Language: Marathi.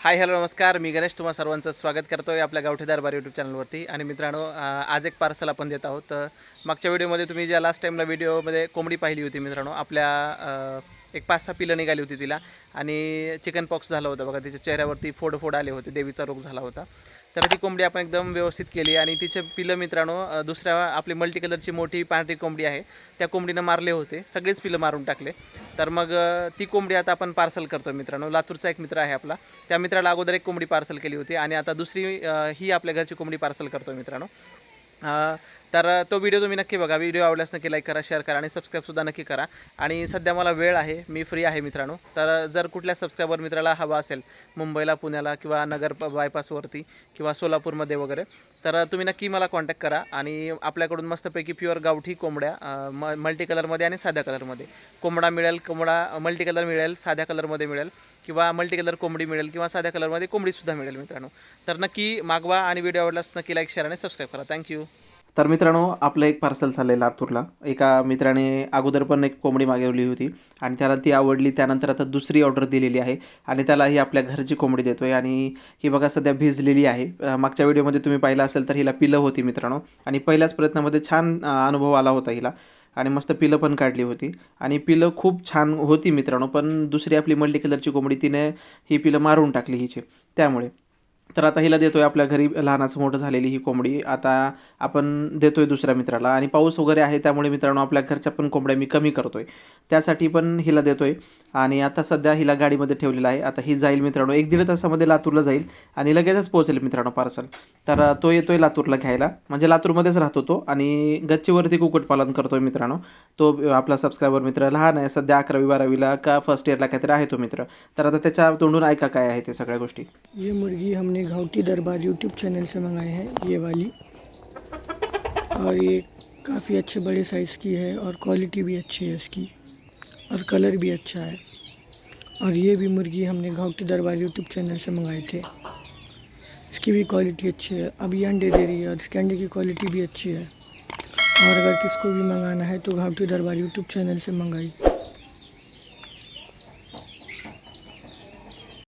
हाय हॅलो नमस्कार. मी गणेश तुम्हा सर्वांचं स्वागत करतो आहे आपल्या गावठेदार बार यूट्यूब चॅनलवरती आणि मित्रांनो आज एक पार्सल आपण देत आहोत. तर मागच्या व्हिडिओमध्ये तुम्ही ज्या लास्ट टाईमला व्हिडिओमध्ये कोंबडी पाहिली होती मित्रांनो आपल्या एक पाच सहा पिलं निघाली होती तिला. आणि चिकन पॉक्स झाला होता बघा तिच्या चेहऱ्यावरती फोड फोड आले होते देवीचा रोग झाला होता. तर ती कोंबडी आपण एकदम व्यवस्थित केली आणि तिचे पिलं मित्रांनो दुसऱ्या आपली मल्टी कलरची मोठी पांढरी कोंबडी आहे. त्या कोंबडीनं मारले होते. सगळेच पिलं मारून टाकले. तर मग ती कोंबडी आता आपण पार्सल करतो मित्रांनो. लातूरचा एक मित्र आहे आपला. त्या मित्राला अगोदर एक कोंबडी पार्सल केली होती आणि आता दुसरी ही आपल्या घरची कोंबडी पार्सल करतो मित्रांनो. तर तो व्हिडिओ तुम्ही नक्की बघा. व्हिडिओ आवडल्यास नक्की लाईक करा शेअर करा आणि सबस्क्राईबसुद्धा नक्की करा. आणि सध्या मला वेळ आहे मी फ्री आहे मित्रांनो. तर जर कुठल्या सबस्क्रायबर मित्राला हवा असेल मुंबईला पुण्याला किंवा नगर बायपासवरती किंवा सोलापूरमध्ये वगैरे तर तुम्ही नक्की मला कॉन्टॅक्ट करा. आणि आपल्याकडून मस्तपैकी प्युअर गावठी कोंबड्या म मल्टी कलरमध्ये आणि साध्या कलरमध्ये कोंबडा मिळेल कोंबडा मल्टी कलर मिळेल साध्या कलरमध्ये मिळेल. किंवा मल्टी कलर कोंबडी मिळेल किंवा साध्या कलरमध्ये कोंबडीसुद्धा मिळेल मित्रांनो. तर नक्की मागवा आणि व्हिडिओ आवडल्यास नक्की लाईक शेअर आणि सबस्क्राईब करा. थँक्यू तर मित्रांनो आपलं एक पार्सल चाललं आहे लातूरला. एका मित्राने अगोदर पण एक कोंबडी मागवली होती आणि त्याला ती आवडली. त्यानंतर आता दुसरी ऑर्डर दिलेली आहे आणि त्याला ही आपल्या घरची कोंबडी देतो आहे आणि ही बघा सध्या भिजलेली आहे. मागच्या व्हिडिओमध्ये तुम्ही पाहिलं असेल तर हिला पिलं होती मित्रांनो आणि पहिल्याच प्रयत्नामध्ये छान अनुभव आला होता हिला. आणि मस्त पिलं पण काढली होती. आणि पिलं खूप छान होती मित्रांनो पण दुसरी आपली मल्टी कलरची कोंबडी तिने ही पिलं मारून टाकली हिची. त्यामुळे तर आता हिला देतोय आपल्या घरी लहानाचं मोठं झालेली ही कोंबडी. आता आपण देतोय दुसऱ्या मित्राला. आणि पाऊस वगैरे आहे त्यामुळे मित्रांनो आपल्या घरच्या पण कोंबड्या मी कमी करतोय. त्यासाठी पण हिला देतोय. आणि आता सध्या हिला गाडीमध्ये ठेवलेलं आहे. आता ही जाईल मित्रांनो. एक दीड तासामध्ये लातूरला जाईल. आणि लगेचच पोहोचेल मित्रांनो पार्सल तर तो तो येतोय लातूरला घ्यायला. म्हणजे लातूरमध्येच राहतो तो. आणि गच्चीवरती कुक्कुटपालन करतोय मित्रांनो. तो आपला सबस्क्रायबर मित्र लहान आहे. सध्या अकरावी बारावीला का फर्स्ट इयरला काहीतरी आहे तो मित्र. तर आता त्याच्या तोंडून ऐका काय आहे ते सगळ्या गोष्टी. ये मुर्गी हमने घावटी दरबार यूट्यूब चैनल से मंगाए हैं ये वाली। और ये काफ़ी अच्छे बड़े साइज़ की है और क्वालिटी भी अच्छी है इसकी। और कलर भी अच्छा है। और ये भी मुर्गी हमने घावटी दरबार यूट्यूब चैनल से मंगाए थे। इसकी भी क्वालिटी अच्छी है। अब ये अंडे दे रही है और इसके अंडे की क्वालिटी भी अच्छी है। और अगर किसको भी मंगाना है तो घावटी दरबार यूट्यूब चैनल से मंगाई